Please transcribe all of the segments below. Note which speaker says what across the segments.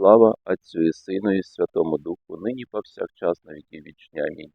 Speaker 1: Слава Отцю і Сину і Святому Духу, нині повсякчас на віки вічні. Амінь.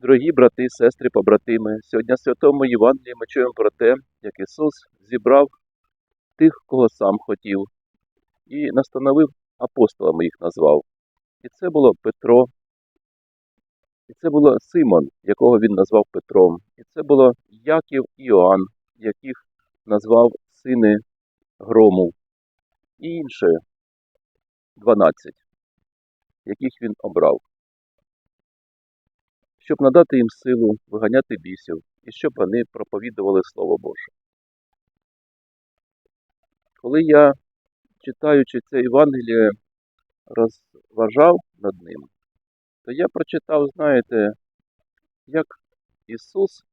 Speaker 1: Дорогі брати, сестри, побратими, сьогодні в Святому Євангелії ми чуємо про те, як Ісус зібрав тих, кого сам хотів, і настановив апостолами їх назвав. І це було Петро, і це було Симон, якого він назвав Петром, і це було Яків і Іоанн, яких назвав сини грому, і інші 12, яких він обрав, щоб надати їм силу виганяти бісів і щоб вони проповідували Слово Боже. Коли я, читаючи це Євангеліє, розважав над ним, то я прочитав, знаєте, як Ісус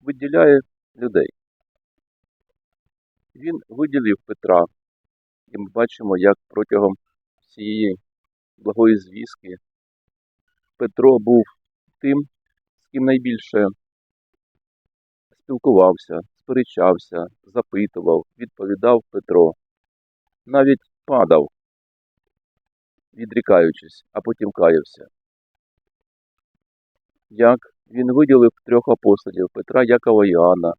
Speaker 1: виділяє людей. Він виділив Петра, і ми бачимо, як протягом цієї благої звістки Петро був тим, з ким найбільше спілкувався, сперечався, запитував, відповідав Петро, навіть падав, відрікаючись, а потім каявся. Як він виділив трьох апостолів Петра, Якова і Іоанна,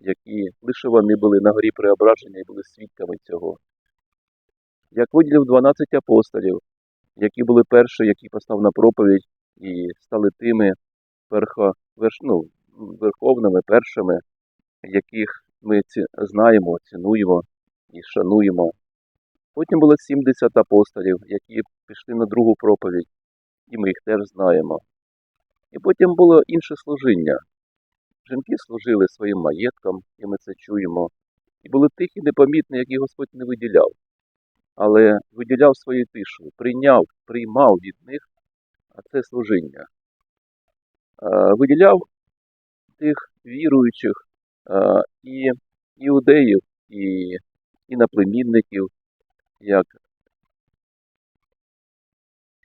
Speaker 1: які лише вони були на горі преображення і були свідками цього. Як виділив 12 апостолів, які були перші, які постав на проповідь і стали тими верш, ну, верховними першими, яких ми ці, знаємо, цінуємо і шануємо. Потім було 70 апостолів, які пішли на другу проповідь, і ми їх теж знаємо. І потім було інше служіння. Жінки служили своїм маєтком, і ми це чуємо. І були тихі, непомітні, які Господь не виділяв, але виділяв свою тишу, прийняв, приймав від них це служіння. Виділяв тих віруючих і іудеїв, і іноплемінників, як,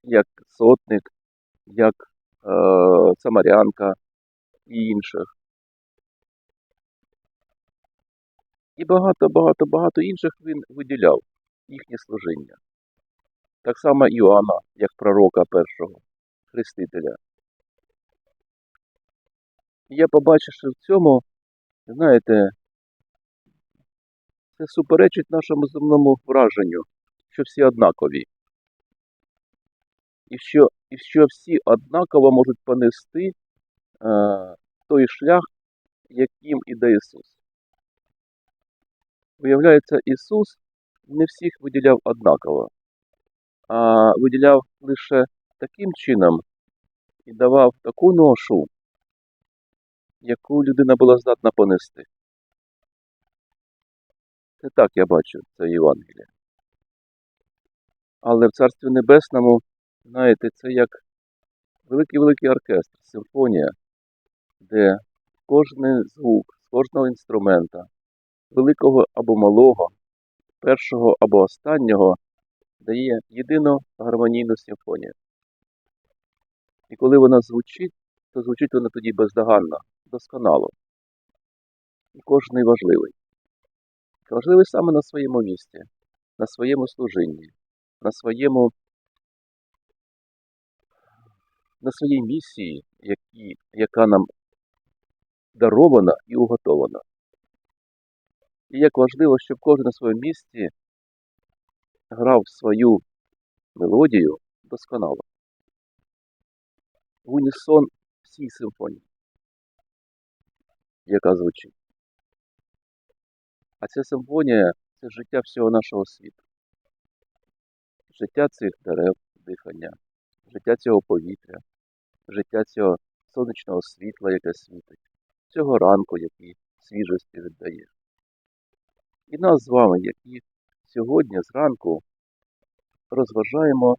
Speaker 1: як сотник, як самарянка і інших. І багато-багато-багато інших він виділяв їхнє служіння. Так само Іоанна, як пророка першого, хрестителя. Я побачив, що в цьому, знаєте, це суперечить нашому земному враженню, що всі однакові. І що, і що всі однаково можуть понести е, той шлях, яким іде Ісус. Виявляється, Ісус не всіх виділяв однаково, а виділяв лише таким чином і давав таку ношу, яку людина була здатна понести. Це так я бачу це Євангеліє. Але в Царстві Небесному, знаєте, це як великий-великий оркестр, симфонія, де кожен звук з кожного інструмента, великого або малого, першого або останнього, дає єдину гармонійну симфонію. І коли вона звучить, то звучить вона тоді бездоганно, досконало. І кожний важливий. Важливий саме на своєму місці, на своєму служінні, на своєму на своїй місії, які, яка нам дарована і уготована. І як важливо, щоб кожен на своєму місці грав свою мелодію досконало. Унісон всій симфонії, яка звучить. А ця симфонія це життя всього нашого світу. Життя цих дерев, дихання, життя цього повітря, життя цього сонячного світла, яке світить, цього ранку, який свіжості віддає. І нас з вами, які сьогодні зранку розважаємо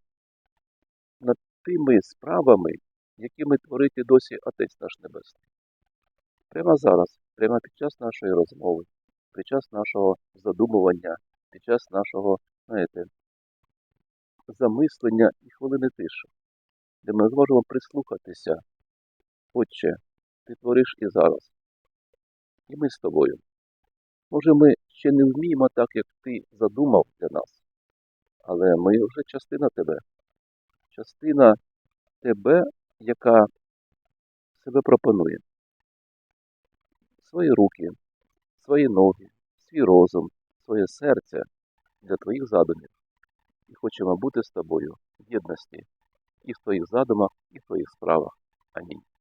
Speaker 1: над тими справами, якими творить і досі Отець наш Небесний. Прямо зараз, прямо під час нашої розмови, під час нашого задумування, під час нашого, знаєте, замислення і хвилини тиші, де ми зможемо прислухатися. Отче, ти твориш і зараз. І ми з тобою. Може, ми ще не вміємо так, як ти задумав для нас, але ми вже частина тебе. Частина тебе, яка себе пропонує. Свої руки, свої ноги, свій розум, своє серце для твоїх задумів. І хочемо бути з тобою в єдності і в твоїх задумах, і в твоїх справах. Амінь.